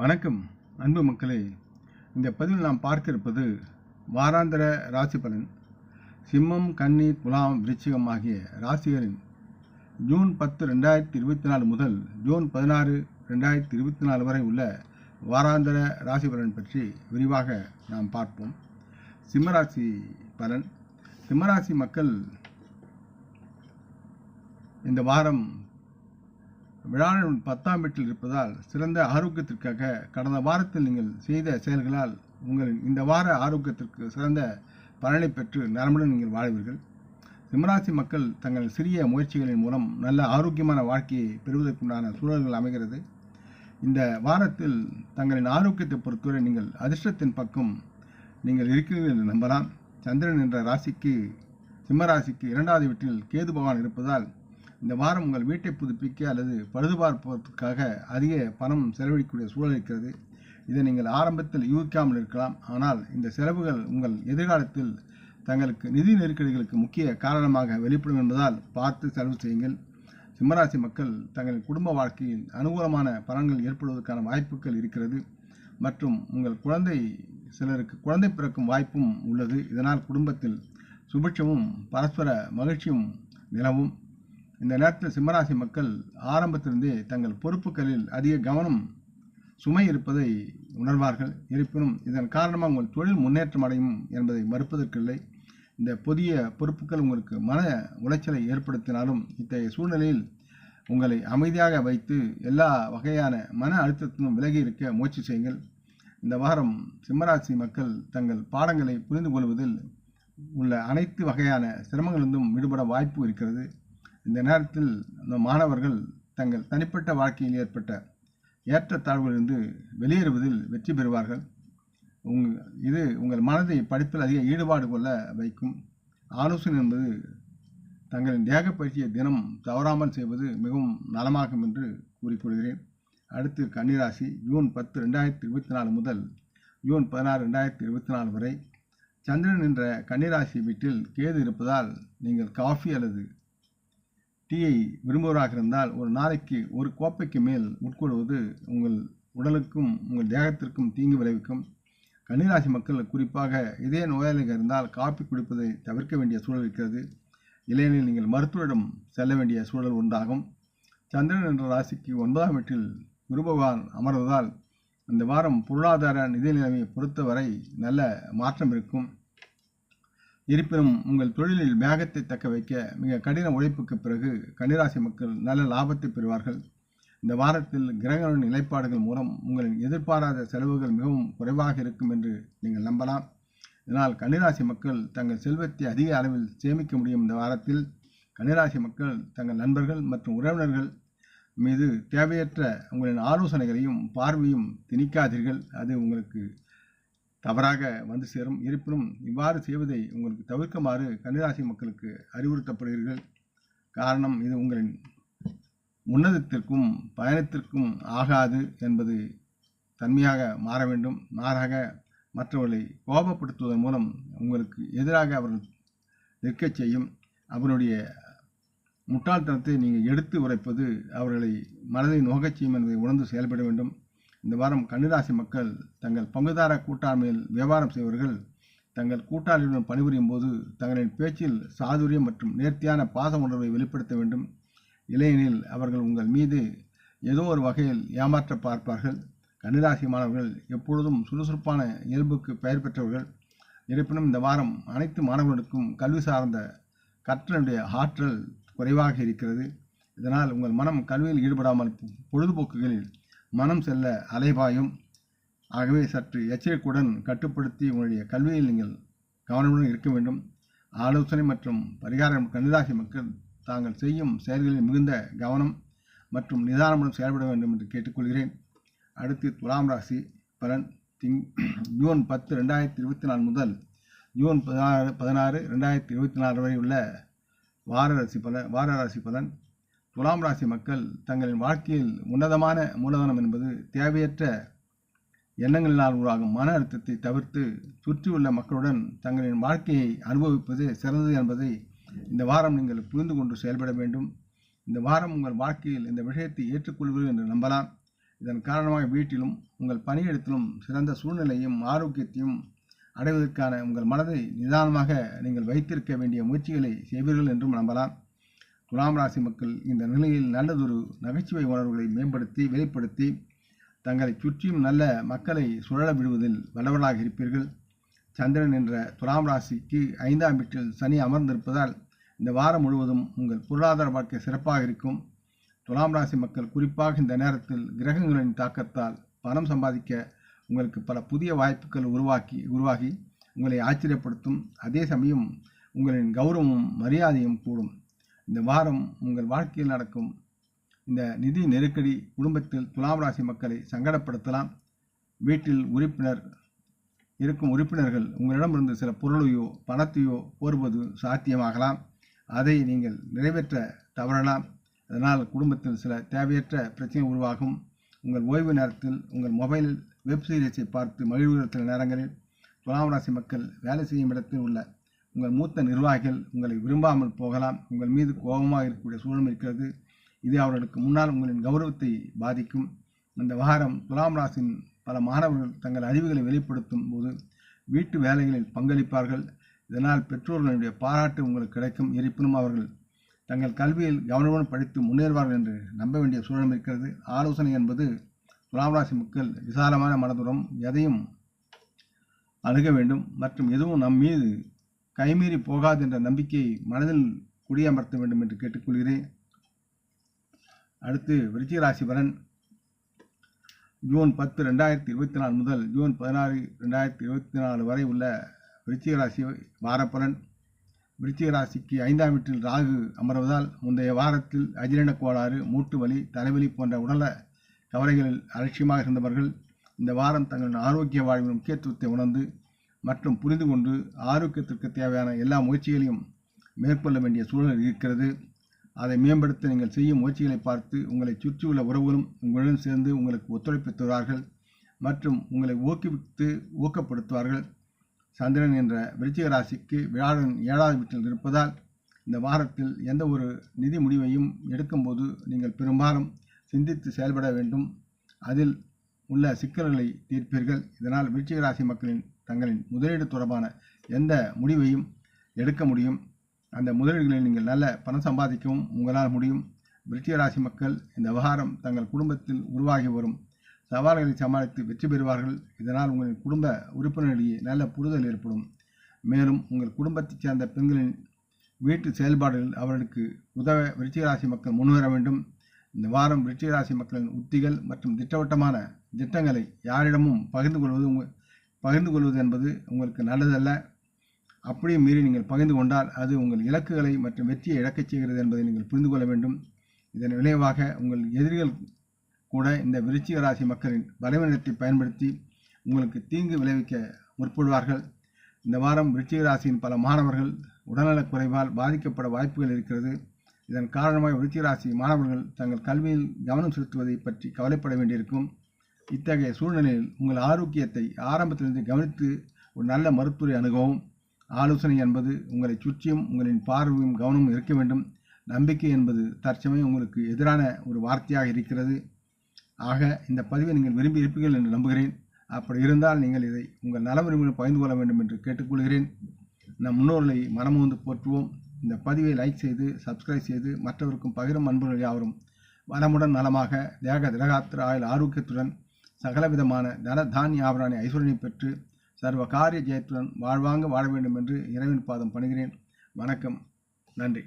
வணக்கம் அன்பு மக்களே. இந்த பதிவில் நாம் பார்த்திருப்பது வாராந்திர ராசி பலன். சிம்மம் கன்னி துலாம் விருச்சிகம் ஆகிய ராசிகளின் ஜூன் பத்து ரெண்டாயிரத்தி இருபத்தி நாலு முதல் ஜூன் பதினாறு ரெண்டாயிரத்தி இருபத்தி நாலு வரை உள்ள வாராந்திர ராசி பலன் பற்றி விரிவாக நாம் பார்ப்போம். சிம்மராசி பலன். சிம்மராசி மக்கள் இந்த வாரம் விழாவின் பத்தாம் வீட்டில் இருப்பதால் சிறந்த ஆரோக்கியத்திற்காக கடந்த வாரத்தில் நீங்கள் செய்த செயல்களால் உங்களின் இந்த வார ஆரோக்கியத்திற்கு சிறந்த பலனை பெற்று நரம்புடன் நீங்கள் வாழ்வீர்கள். சிம்மராசி மக்கள் தங்கள் சிறிய முயற்சிகளின் மூலம் நல்ல ஆரோக்கியமான வாழ்க்கையை பெறுவதற்குண்டான சூழல்கள் அமைகிறது. இந்த வாரத்தில் தங்களின் ஆரோக்கியத்தை பொறுத்தவரை நீங்கள் அதிர்ஷ்டத்தின் பக்கம் நீங்கள் இருக்கிறீர்கள் என்று நம்பலாம். சந்திரன் என்ற ராசிக்கு சிம்மராசிக்கு இரண்டாவது வீட்டில் கேது பகவான் இருப்பதால் இந்த வாரம் உங்கள் வீட்டை புதுப்பிக்க அல்லது பழுதுபார்ப்பதற்காக அதிக பணம் செலவழிக்கக்கூடிய சூழல் இருக்கிறது. இதை நீங்கள் ஆரம்பத்தில் யூகிக்காமல் இருக்கலாம். ஆனால் இந்த செலவுகள் உங்கள் எதிர்காலத்தில் தங்களுக்கு நிதி நெருக்கடிகளுக்கு முக்கிய காரணமாக வெளிப்படும் என்பதால் பார்த்து செலவு செய்யுங்கள். சிம்மராசி மக்கள் தங்கள் குடும்ப வாழ்க்கையில் அனுகூலமான பலன்கள் ஏற்படுவதற்கான வாய்ப்புகள் இருக்கிறது. மற்றும் உங்கள் குழந்தை சிலருக்கு குழந்தை பிறக்கும் வாய்ப்பும் உள்ளது. இதனால் குடும்பத்தில் சுபிட்சமும் பரஸ்பர மகிழ்ச்சியும் நிலவும். இந்த நேரத்தில் சிம்மராசி மக்கள் ஆரம்பத்திலிருந்தே தங்கள் பொறுப்புகளில் அதிக கவனம் சுமை இருப்பதை உணர்வார்கள். இருப்பினும் இதன் காரணமாக உங்கள் தொழில் முன்னேற்றம் அடையும் என்பதை மறுப்பதற்கில்லை. இந்த புதிய பொறுப்புகள் உங்களுக்கு மன உளைச்சலை ஏற்படுத்தினாலும் இத்தகைய சூழ்நிலையில் உங்களை அமைதியாக வைத்து எல்லா வகையான மன அழுத்தத்திலும் விலகி இருக்க முயற்சி செய்யுங்கள். இந்த வாரம் சிம்மராசி மக்கள் தங்கள் பாடங்களை புரிந்து கொள்வதில் உள்ள அனைத்து வகையான சிரமங்களிலிருந்தும் விடுபட வாய்ப்பு இருக்கிறது. இந்த நேரத்தில் இந்த மாணவர்கள் தங்கள் தனிப்பட்ட வாழ்க்கையில் ஏற்பட்ட ஏற்றத்தாழ்வுகளிலிருந்து வெளியேறுவதில் வெற்றி பெறுவார்கள். உங் இது உங்கள் மனதை படிப்பில் அதிக ஈடுபாடு கொள்ள வைக்கும். ஆலோசனை என்பது தங்களின் தேக பயிற்சியை தினம் தவறாமல் செய்வது மிகவும் நலமாகும் என்று கூறிக்கொள்கிறேன். அடுத்து கன்னிராசி ஜூன் பத்து ரெண்டாயிரத்தி இருபத்தி நாலு முதல் ஜூன் பதினாறு ரெண்டாயிரத்தி இருபத்தி நாலு வரை. சந்திரன் என்ற கன்னிராசி வீட்டில் கேது இருப்பதால் நீங்கள் காஃபி அல்லது டீயை விரும்புவராக இருந்தால் ஒரு நாளைக்கு ஒரு கோப்பைக்கு மேல் உட்கொள்வது உங்கள் உடலுக்கும் உங்கள் தேகத்திற்கும் தீங்கு விளைவிக்கும். கன்னிராசி மக்கள் குறிப்பாக இதய நோயாளிகள் இருந்தால் காப்பி குடிப்பதை தவிர்க்க வேண்டிய சூழல் இருக்கிறது. இல்லையெனில் நீங்கள் மருத்துவரிடம் செல்ல வேண்டிய சூழல் உண்டாகும். சந்திரன் என்ற ராசிக்கு ஒன்பதாம் வீட்டில் குருபகவான் அமர்வதால் இந்த வாரம் பொருளாதார நிதி நிலைமையை பொறுத்தவரை நல்ல மாற்றம் இருக்கும். இருப்பினும் உங்கள் தொழிலில் வேகத்தை தக்க வைக்க மிக கடின உழைப்புக்கு பிறகு கன்னிராசி மக்கள் நல்ல லாபத்தை பெறுவார்கள். இந்த வாரத்தில் கிரகங்களின் நிலைப்பாடுகள் மூலம் உங்களின் எதிர்பாராத செலவுகள் மிகவும் குறைவாக இருக்கும் என்று நீங்கள் நம்பலாம். இதனால் கன்னிராசி மக்கள் தங்கள் செல்வத்தை அதிக அளவில் சேமிக்க முடியும். இந்த வாரத்தில் கன்னிராசி மக்கள் தங்கள் நண்பர்கள் மற்றும் உறவினர்கள் மீது தேவையற்ற உங்களின் ஆலோசனைகளையும் பார்வையும் திணிக்காதீர்கள். அது உங்களுக்கு தவறாக வந்து சேரும். இருப்பினும் இவ்வாறு செய்வதை உங்களுக்கு தவிர்க்குமாறு கன்னிராசி மக்களுக்கு அறிவுறுத்தப்படுகிறீர்கள். காரணம் இது உங்களின் உன்னதத்திற்கும் பயணத்திற்கும் ஆகாது என்பது தன்மையாக மாற வேண்டும். மாறாக மற்றவர்களை கோபப்படுத்துவதன் மூலம் உங்களுக்கு எதிராக அவர்கள் நிற்கச் செய்யும். அவருடைய முட்டாள்தனத்தை நீங்கள் எடுத்து உரைப்பது அவர்களை மனதை நோகச் செய்யும் என்பதை உணர்ந்து செயல்பட வேண்டும். இந்த வாரம் கன்னிராசி மக்கள் தங்கள் பங்குதார கூட்டாண்மையில் வியாபாரம் செய்வர்கள் தங்கள் கூட்டாளியுடன் பணிபுரியும் போது தங்களின் பேச்சில் சாதுரியம் மற்றும் நேர்த்தியான பாச உணர்வை வெளிப்படுத்த வேண்டும். இல்லையெனில் அவர்கள் உங்கள் மீது ஏதோ ஒரு வகையில் ஏமாற்ற பார்ப்பார்கள். கன்னிராசி மாணவர்கள் எப்பொழுதும் சுறுசுறுப்பான இயல்புக்கு பெயர் பெற்றவர்கள். இருப்பினும் இந்த வாரம் அனைத்து மாணவர்களுக்கும் கல்வி சார்ந்த கற்றலுடைய ஆற்றல் குறைவாக இருக்கிறது. இதனால் உங்கள் மனம் கல்வியில் ஈடுபடாமல் பொழுதுபோக்குகளில் மனம் செல்ல அலைபாயும். ஆகவே சற்று எச்சரிக்கையுடன் கட்டுப்படுத்தி உங்களுடைய கல்வியில் நீங்கள் கவனமுடன் இருக்க வேண்டும். ஆலோசனை மற்றும் பரிகாரம் கன்னிராசி மக்கள் தாங்கள் செய்யும் செயல்களில் மிகுந்த கவனம் மற்றும் நிதானமுடன் செயல்பட வேண்டும் என்று கேட்டுக்கொள்கிறேன். அடுத்து துலாம் ராசி பலன். திங் ஜூன் பத்து ரெண்டாயிரத்தி இருபத்தி நாலு முதல் ஜூன் பதினாறு பதினாறு ரெண்டாயிரத்தி இருபத்தி நாலு வரை உள்ள வார ராசி பலன் வார ராசி பலன். துலாம் ராசி மக்கள் தங்களின் வாழ்க்கையில் உன்னதமான மூலதனம் என்பது தேவையற்ற எண்ணங்களினால் உருவாகும் மன அழுத்தத்தை தவிர்த்து சுற்றியுள்ள மக்களுடன் தங்களின் வாழ்க்கையை அனுபவிப்பது சிறந்தது என்பதை இந்த வாரம் நீங்கள் புரிந்து கொண்டு செயல்பட வேண்டும். இந்த வாரம் உங்கள் வாழ்க்கையில் இந்த விஷயத்தை ஏற்றுக்கொள்வீர்கள் என்று நம்பலாம். இதன் காரணமாக வீட்டிலும் உங்கள் பணியிடத்திலும் சிறந்த சூழ்நிலையும் ஆரோக்கியத்தையும் அடைவதற்கான உங்கள் மனதை நிதானமாக நீங்கள் வைத்திருக்க வேண்டிய முயற்சிகளை செய்வீர்கள் என்றும் நம்பலாம். துலாம் ராசி மக்கள் இந்த நிலையில் நல்லதொரு நகைச்சுவை உணர்வுகளை மேம்படுத்தி வெளிப்படுத்தி தங்களை சுற்றியும் நல்ல மக்களை சுழல விடுவதில் வல்லவர்களாக இருப்பீர்கள். சந்திரன் என்ற துலாம் ராசிக்கு ஐந்தாம் வீட்டில் சனி அமர்ந்திருப்பதால் இந்த வாரம் முழுவதும் உங்கள் பொருளாதார வாழ்க்கை சிறப்பாக இருக்கும். துலாம் ராசி மக்கள் குறிப்பாக இந்த நேரத்தில் கிரகங்களின் தாக்கத்தால் பணம் சம்பாதிக்க உங்களுக்கு பல புதிய வாய்ப்புகள் உருவாக்கி உருவாகி உங்களை ஆச்சரியப்படுத்தும். அதே சமயம் உங்களின் கௌரவமும் மரியாதையும் கூடும். இந்த வாரம் உங்கள் வாழ்க்கையில் நடக்கும் இந்த நிதி நெருக்கடி குடும்பத்தில் துலாம் ராசி மக்களை சங்கடப்படுத்தலாம். வீட்டில் உறுப்பினர் இருக்கும் உறுப்பினர்கள் உங்களிடமிருந்து சில பொருளையோ பணத்தையோ கோருவது சாத்தியமாகலாம். அதை நீங்கள் நிறைவேற்ற தவறலாம். அதனால் குடும்பத்தில் சில தேவையற்ற பிரச்சனை உருவாகும். உங்கள் ஓய்வு நேரத்தில் உங்கள் மொபைலில் வெப் சீரிஸை பார்த்து மகிழ்வுகிற சில நேரங்களில் துலாம் ராசி மக்கள் வேலை செய்யும் இடத்தில் உள்ள உங்கள் மூத்த நிர்வாகிகள் உங்களை விரும்பாமல் போகலாம். உங்கள் மீது கோபமாக இருக்கக்கூடிய சூழலும் இருக்கிறது. இது அவர்களுக்கு முன்னால் உங்களின் கௌரவத்தை பாதிக்கும். இந்த வாரம் துலாம் ராசின் பல மாணவர்கள் தங்கள் அறிவுகளை வெளிப்படுத்தும் போது வீட்டு வேலைகளில் பங்களிப்பார்கள். இதனால் பெற்றோர்களுடைய பாராட்டு உங்களுக்கு கிடைக்கும். இருப்பினும் அவர்கள் தங்கள் கல்வியில் கவனமுடன் படித்து முன்னேறுவார்கள் என்று நம்ப வேண்டிய சூழலும் இருக்கிறது. ஆலோசனை என்பது துலாம் ராசி மக்கள் விசாலமான மனதுடன் எதையும் அணுக வேண்டும். மற்றும் எதுவும் நம் மீது கைமீறி போகாது என்ற நம்பிக்கையை மனதில் குடியமர்த்த வேண்டும் என்று கேட்டுக்கொள்கிறேன். அடுத்து விருச்சிக பலன் ஜூன் பத்து ரெண்டாயிரத்தி இருபத்தி நாலு முதல் ஜூன் பதினாறு ரெண்டாயிரத்தி இருபத்தி நாலு வரை உள்ள விருச்சிகராசி வாரப்பலன். விருச்சிகராசிக்கு ஐந்தாம் வீட்டில் ராகு அமர்வதால் முந்தைய வாரத்தில் அஜீரண கோளாறு மூட்டு வலி தலைவலி போன்ற உடல கவலைகளில் அலட்சியமாக இருந்தவர்கள் இந்த வாரம் தங்களின் ஆரோக்கிய வாழ்வின் முக்கியத்துவத்தை உணர்ந்து மற்றும் புரிந்து கொண்டு ஆரோக்கியத்திற்கு தேவையான எல்லா முயற்சிகளையும் மேற்கொள்ள வேண்டிய சூழல் இருக்கிறது. அதை மேம்படுத்த நீங்கள் செய்யும் முயற்சிகளை பார்த்து உங்களை சுற்றியுள்ள உறவுகளும் உங்களுடன் சேர்ந்து உங்களுக்கு ஒத்துழைப்பு தருவார்கள் மற்றும் உங்களை ஊக்குவித்து ஊக்கப்படுத்துவார்கள். சந்திரன் என்ற விருச்சிக ராசிக்கு வியாழன் ஏழாவது வீட்டில் இருப்பதால் இந்த வாரத்தில் எந்த ஒரு நிதி முடிவையும் எடுக்கும்போது நீங்கள் பெரும்பாலும் சிந்தித்து செயல்பட வேண்டும். அதில் உள்ள சிக்கல்களை தீர்ப்பீர்கள். இதனால் விருச்சிக ராசி மக்களின் தங்களின் முதலீடு தொடர்பான எந்த முடிவையும் எடுக்க முடியும். அந்த முதலீடுகளில் நீங்கள் நல்ல பணம் சம்பாதிக்கவும் உங்களால் முடியும். விருச்சிக ராசி மக்கள் இந்த விவகாரம் தங்கள் குடும்பத்தில் உருவாகி வரும். சவால்களை சமாளித்து வெற்றி பெறுவார்கள். இதனால் உங்களின் குடும்ப உறுப்பினர்களிடையே நல்ல புரிதல் ஏற்படும். மேலும் உங்கள் குடும்பத்தைச் சேர்ந்த பெண்களின் வீட்டு செயல்பாடுகள் அவர்களுக்கு உதவ விருச்சிக ராசி மக்கள் முன்வர வேண்டும். இந்த வாரம் விருச்சிக ராசி மக்களின் உத்திகள் மற்றும் திட்டவட்டமான திட்டங்களை யாரிடமும் பகிர்ந்து கொள்வது உங்கள் பகிர்ந்து கொள்வது என்பது உங்களுக்கு நல்லதல்ல. அப்படியே மீறி நீங்கள் பகிர்ந்து கொண்டால் அது உங்கள் இலக்குகளை மற்றும் வெற்றியை இழக்கச் செய்கிறது என்பதை நீங்கள் புரிந்து கொள்ள வேண்டும். இதன் விளைவாக உங்கள் எதிரிகள் கூட இந்த விருச்சிக ராசி மக்களின் பலவீனத்தை பயன்படுத்தி உங்களுக்கு தீங்கு விளைவிக்க முற்படுவார்கள். இந்த வாரம் விருச்சிக ராசியின் பல மாணவர்கள் உடல்நலக் குறைவால் பாதிக்கப்பட வாய்ப்புகள் இருக்கிறது. இதன் காரணமாக விருச்சிக ராசி மாணவர்கள் தங்கள் கல்வியில் கவனம் செலுத்துவதை பற்றி கவலைப்பட வேண்டியிருக்கும். இத்தகைய சூழ்நிலையில் உங்கள் ஆரோக்கியத்தை ஆரம்பத்திலிருந்து கவனித்து ஒரு நல்ல மருத்துவரை அணுகவும். ஆலோசனை என்பது உங்களை சுற்றியும் உங்களின் பார்வையும் கவனமும் இருக்க வேண்டும். நம்பிக்கை என்பது தற்சமயம் உங்களுக்கு எதிரான ஒரு வார்த்தையாக இருக்கிறது. ஆக இந்த பதிவை நீங்கள் விரும்பி இருப்பீர்கள் என்று நம்புகிறேன். அப்படி இருந்தால் நீங்கள் இதை உங்கள் நலவரிமையில் பகிர்ந்து கொள்ள வேண்டும் என்று கேட்டுக்கொள்கிறேன். நம் முன்னோர்களை மனமுந்து போற்றுவோம். இந்த பதிவை லைக் செய்து சப்ஸ்கிரைப் செய்து மற்றவருக்கும் பகிரும் அன்புகள் யாவரும் வளமுடன் நலமாக தேக திரகாத்திர ஆயுள் ஆரோக்கியத்துடன் சகலவிதமான தன தானிய ஆபராணி ஐஸ்வரனை பெற்று சர்வ காரிய ஜெயத்துடன் வாழ்வாங்க வாழ வேண்டும் என்று இறைவன் பாதம் பணிகிறேன். வணக்கம். நன்றி.